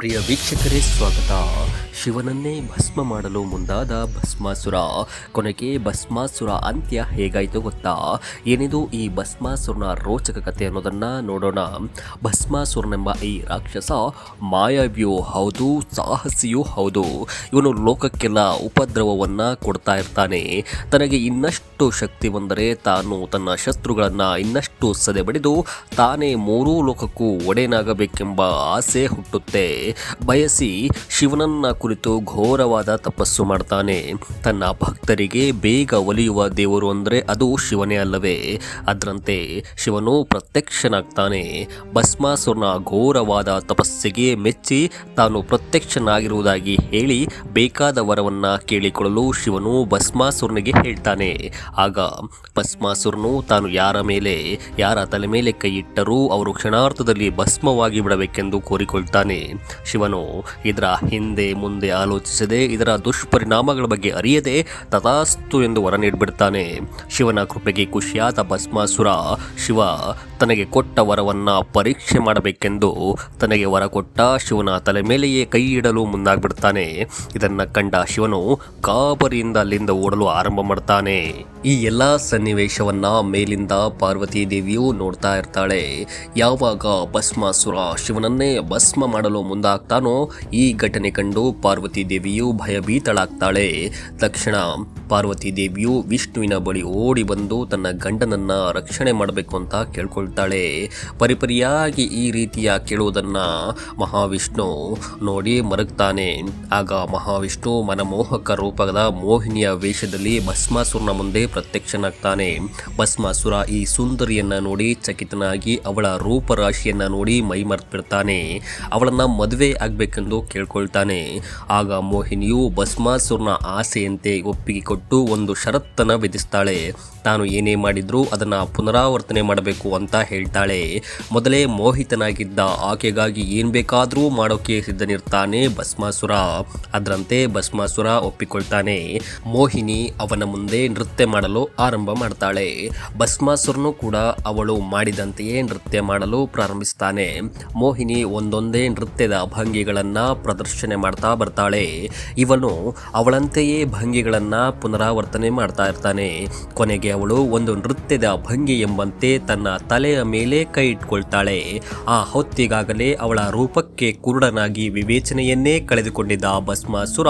ಪ್ರಿಯ ವೀಕ್ಷಕರೇ ಸ್ವಾಗತ. ಶಿವನನ್ನೇ ಭಸ್ಮ ಮಾಡಲು ಮುಂದಾದ ಭಸ್ಮಾಸುರ. ಕೊನೆಗೆ ಭಸ್ಮಾಸುರ ಅಂತ್ಯ ಹೇಗಾಯಿತು ಗೊತ್ತಾ? ಏನಿದು ಈ ಭಸ್ಮಾಸುರನ ರೋಚಕ ಕಥೆ ಅನ್ನೋದನ್ನ ನೋಡೋಣ. ಭಸ್ಮಾಸುರನೆಂಬ ಈ ರಾಕ್ಷಸ ಮಾಯಾವಿಯೂ ಹೌದು, ಸಾಹಸಿಯೂ ಹೌದು. ಇವನು ಲೋಕಕ್ಕೆಲ್ಲ ಉಪದ್ರವವನ್ನ ಕೊಡ್ತಾ ಇರ್ತಾನೆ. ತನಗೆ ಇನ್ನಷ್ಟು ಶಕ್ತಿ ಬಂದರೆ ತಾನು ತನ್ನ ಶತ್ರುಗಳನ್ನ ಇನ್ನಷ್ಟು ಸದೆಬಡಿದು ತಾನೇ ಮೂರೂ ಲೋಕಕ್ಕೂ ಒಡೆಯನಾಗಬೇಕೆಂಬ ಆಸೆ ಹುಟ್ಟುತ್ತೆ. ಬಯಸಿ ಶಿವನನ್ನ ಕುರಿತು ಘೋರವಾದ ತಪಸ್ಸು ಮಾಡ್ತಾನೆ. ತನ್ನ ಭಕ್ತರಿಗೆ ಬೇಗ ಒಲಿಯುವ ದೇವರು ಅಂದರೆ ಅದು ಶಿವನೇ ಅಲ್ಲವೇ. ಅದರಂತೆ ಶಿವನು ಪ್ರತ್ಯಕ್ಷನಾಗ್ತಾನೆ. ಭಸ್ಮಾಸುರನ ಘೋರವಾದ ತಪಸ್ಸಿಗೆ ಮೆಚ್ಚಿ ತಾನು ಪ್ರತ್ಯಕ್ಷನಾಗಿರುವುದಾಗಿ ಹೇಳಿ ಬೇಕಾದ ವರವನ್ನು ಕೇಳಿಕೊಳ್ಳಲು ಶಿವನು ಭಸ್ಮಾಸುರನಿಗೆ ಹೇಳ್ತಾನೆ. ಆಗ ಭಸ್ಮಾಸುರನು ತಾನು ಯಾರ ಮೇಲೆ, ಯಾರ ತಲೆ ಮೇಲೆ ಕೈ ಇಟ್ಟರೂ ಅವರು ಕ್ಷಣಾರ್ಥದಲ್ಲಿ ಭಸ್ಮವಾಗಿ ಬಿಡಬೇಕೆಂದು ಕೋರಿಕೊಳ್ತಾನೆ. ಶಿವನು ಇದರ ಹಿಂದೆ ಮುಂದೆ ಆಲೋಚಿಸದೆ ಇದರ ದುಷ್ಪರಿಣಾಮಗಳ ಬಗ್ಗೆ ಅರಿಯದೆ ತಥಾಸ್ತು ಎಂದು ವರ ನೀಡಿಬಿಡ್ತಾನೆ ಶಿವನ ಕೃಪೆಗೆ ಖುಷಿಯಾದ ಭಸ್ಮಾಸುರ ಶಿವ ತನಗೆ ಕೊಟ್ಟ ವರವನ್ನ ಪರೀಕ್ಷೆ ಮಾಡಬೇಕೆಂದು ತನಗೆ ವರ ಕೊಟ್ಟ ಶಿವನ ತಲೆ ಮೇಲೆಯೇ ಕೈ ಇಡಲು ಮುಂದಾಗ್ಬಿಡ್ತಾನೆ. ಇದನ್ನು ಕಂಡ ಶಿವನು ಕಾಬರಿಯಿಂದ ಅಲ್ಲಿಂದ ಓಡಲು ಆರಂಭ ಮಾಡ್ತಾನೆ. ಈ ಎಲ್ಲ ಸನ್ನಿವೇಶವನ್ನ ಮೇಲಿಂದ ಪಾರ್ವತಿ ದೇವಿಯು ನೋಡ್ತಾ ಇರ್ತಾಳೆ. ಯಾವಾಗ ಭಸ್ಮಾಸುರ ಶಿವನನ್ನೇ ಭಸ್ಮ ಮಾಡಲು ಮುಂದಾಗ್ತಾನೋ ಈ ಘಟನೆ ಕಂಡು ಪಾರ್ವತಿ ದೇವಿಯು ಭಯಭೀತಳಾಗ್ತಾಳೆ. ತಕ್ಷಣ ಪಾರ್ವತಿ ದೇವಿಯು ವಿಷ್ಣುವಿನ ಬಳಿ ಓಡಿ ಬಂದು ತನ್ನ ಗಂಡನನ್ನ ರಕ್ಷಣೆ ಮಾಡಬೇಕು ಅಂತ ಕೇಳ್ಕೊಳ್ತಾಳೆ. ಪರಿಪರಿಯಾಗಿ ಈ ರೀತಿಯ ಕೇಳುವುದನ್ನ ಮಹಾವಿಷ್ಣು ನೋಡಿ ಮರಗ್ತಾನೆ. ಆಗ ಮಹಾವಿಷ್ಣು ಮನಮೋಹಕ ರೂಪದ ಮೋಹಿನಿಯ ವೇಷದಲ್ಲಿ ಭಸ್ಮಾಸುರನ ಮುಂದೆ ಪ್ರತ್ಯಕ್ಷನಾಗ್ತಾನೆ. ಭಸ್ಮಾಸುರ ಈ ಸುಂದರಿಯನ್ನ ನೋಡಿ ಚಕಿತನಾಗಿ ಅವಳ ರೂಪರಾಶಿಯನ್ನ ನೋಡಿ ಮೈ ಮರೆತ್ಬಿಡ್ತಾನೆ ಅವಳನ್ನ ಮದುವೆ ಆಗ್ಬೇಕೆಂದು ಕೇಳ್ಕೊಳ್ತಾನೆ. ಆಗ ಮೋಹಿನಿಯು ಭಸ್ಮಾಸುರನ ಆಸೆಯಂತೆ ಒಪ್ಪಿಗೆ ಕೊಟ್ಟು ಒಂದು ಷರತ್ತನ್ನು ವಿಧಿಸ್ತಾಳೆ. ತಾನು ಏನೇ ಮಾಡಿದ್ರೂ ಅದನ್ನ ಪುನರಾವರ್ತನೆ ಮಾಡಬೇಕು ಅಂತ ಹೇಳ್ತಾಳೆ, ಮೊದಲೇ ಮೋಹಿತನಾಗಿದ್ದ ಆಕೆಗಾಗಿ ಏನ್ ಬೇಕಾದರೂ ಮಾಡೋಕೆ ಸಿದ್ಧನಿರ್ತಾನೆ ಭಸ್ಮಾಸುರ. ಅದರಂತೆ ಭಸ್ಮಾಸುರ ಒಪ್ಪಿಕೊಳ್ತಾನೆ, ಮೋಹಿನಿ ಅವನ ಮುಂದೆ ನೃತ್ಯ ಮಾಡಲು ಆರಂಭ ಮಾಡ್ತಾಳೆ. ಭಸ್ಮಾಸುರನು ಕೂಡ ಅವಳು ಮಾಡಿದಂತೆಯೇ ನೃತ್ಯ ಮಾಡಲು ಪ್ರಾರಂಭಿಸ್ತಾನೆ. ಮೋಹಿನಿ ಒಂದೊಂದೇ ನೃತ್ಯದ ಭಂಗಿಗಳನ್ನ ಪ್ರದರ್ಶನೆ ಮಾಡ್ತಾ ಬರ್ತಾಳೆ. ಇವನು ಅವಳಂತೆಯೇ ಭಂಗಿಗಳನ್ನ ಪುನರಾವರ್ತನೆ ಮಾಡ್ತಾ ಇರ್ತಾನೆ. ಕೊನೆಗೆ ಅವಳು ಒಂದು ನೃತ್ಯದ ಭಂಗಿ ಎಂಬಂತೆ ತನ್ನ ತಲೆಯ ಮೇಲೆ ಕೈ ಇಟ್ಕೊಳ್ತಾಳೆ. ಆ ಹೊತ್ತಿಗಾಗಲೇ ಅವಳ ರೂಪಕ್ಕೆ ಕುರುಡನಾಗಿ ವಿವೇಚನೆಯನ್ನೇ ಕಳೆದುಕೊಂಡಿದ್ದ ಭಸ್ಮಾಸುರ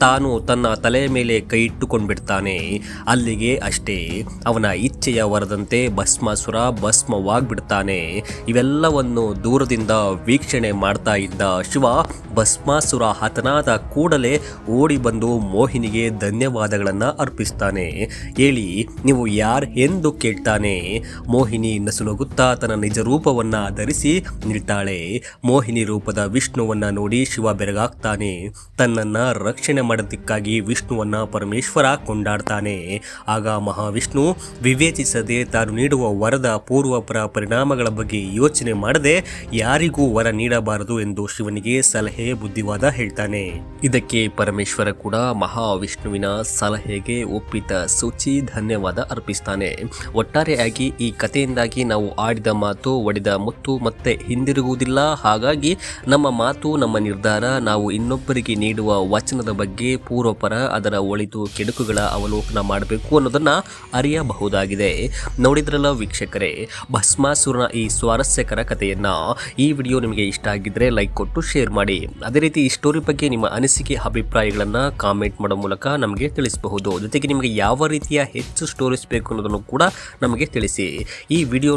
ತಾನು ತನ್ನ ತಲೆಯ ಮೇಲೆ ಕೈ ಇಟ್ಟುಕೊಂಡ್ಬಿಡ್ತಾನೆ. ಅಲ್ಲಿಗೆ ಅಷ್ಟೇ, ಅವನ ಇಚ್ಛೆಯ ವರದಂತೆ ಭಸ್ಮಾಸುರ ಭಸ್ಮವಾಗ್ಬಿಡ್ತಾನೆ. ಇವೆಲ್ಲವನ್ನು ದೂರದಿಂದ ವೀಕ್ಷಣೆ ಮಾಡ್ತಾ ಇದ್ದ ಶಿವ ಭಸ್ಮಾಸುರ ಹತನಾದ ಕೂಡಲೇ ಓಡಿ ಬಂದು ಮೋಹಿನಿಗೆ ಧನ್ಯವಾದಗಳನ್ನು ಅರ್ಪಿಸ್ತಾನೆ. ಹೇಳಿ, ನೀವು ಯಾರ್? ಎಂದು ಕೇಳ್ತಾನೆ. ಮೋಹಿನಿ ನಸುನಗುತ್ತಾ ತನ್ನ ನಿಜ ರೂಪವನ್ನ ಧರಿಸಿ ನಿಲ್ತಾಳೆ. ಮೋಹಿನಿ ರೂಪದ ವಿಷ್ಣುವನ್ನ ನೋಡಿ ಶಿವ ಬೆರಗಾಗ್ತಾನೆ. ತನ್ನನ್ನ ರಕ್ಷಣೆ ಮಾಡೋದಕ್ಕಾಗಿ ವಿಷ್ಣುವನ್ನ ಪರಮೇಶ್ವರ ಕೊಂಡಾಡ್ತಾನೆ. ಆಗ ಮಹಾವಿಷ್ಣು ವಿವೇಚಿಸದೆ ತಾನು ನೀಡುವ ವರದ ಪೂರ್ವಪರ ಪರಿಣಾಮಗಳ ಬಗ್ಗೆ ಯೋಚನೆ ಮಾಡದೆ ಯಾರಿಗೂ ವರ ನೀಡಬಾರದು ಎಂದು ಶಿವನಿಗೆ ಸಲಹೆ ಬುದ್ಧಿವಾದ ಹೇಳ್ತಾನೆ. ಇದಕ್ಕೆ ಪರಮೇಶ್ವರ ಕೂಡ ಮಹಾವಿಷ್ಣುವಿನ ಸಲಹೆಗೆ ಒಪ್ಪಿತ ಸೂಚಿ ಧನ್ಯವಾದ ಅರ್ಪಿಸ್ತಾನೆ. ಒಟ್ಟಾರೆಯಾಗಿ ಈ ಕಥೆಯಿಂದಾಗಿ ನಾವು ಆಡಿದ ಮಾತು ಒಡೆದ ಮುತ್ತು ಮತ್ತೆ ಹಿಂದಿರುಗುವುದಿಲ್ಲ. ಹಾಗಾಗಿ ನಮ್ಮ ಮಾತು, ನಮ್ಮ ನಿರ್ಧಾರ, ನಾವು ಇನ್ನೊಬ್ಬರಿಗೆ ನೀಡುವ ವಚನದ ಬಗ್ಗೆ ಪೂರ್ವಪರ ಅದರ ಒಳಿತು ಕೆಡುಕುಗಳ ಅವಲೋಕನ ಮಾಡಬೇಕು ಅನ್ನೋದನ್ನು ಅರಿಯಬಹುದಾಗಿದೆ. ನೋಡಿದ್ರಲ್ಲ ವೀಕ್ಷಕರೇ, ಭಸ್ಮಾಸುರನ ಈ ಸ್ವಾರಸ್ಯಕರ ಕಥೆಯನ್ನ. ಈ ವಿಡಿಯೋ ನಿಮಗೆ ಇಷ್ಟ ಆಗಿದ್ದರೆ ಲೈಕ್ ಕೊಟ್ಟು ಶೇರ್ ಮಾಡಿ. ಅದೇ ರೀತಿ ಈ ಸ್ಟೋರಿ ಬಗ್ಗೆ ನಿಮ್ಮ ಅನಿಸಿಕೆ, ಅಭಿಪ್ರಾಯಗಳನ್ನು ಕಾಮೆಂಟ್ ಮಾಡೋ ಮೂಲಕ ನಮಗೆ ತಿಳಿಸಬಹುದು. ಜೊತೆಗೆ ನಿಮಗೆ ಯಾವ ರೀತಿಯ ಹೆಚ್ಚು ಸ್ಟೋರೀಸ್ ಬೇಕು ಅನ್ನೋದನ್ನು ಕೂಡ ನಮಗೆ ತಿಳಿಸಿ. ಈ ವಿಡಿಯೋ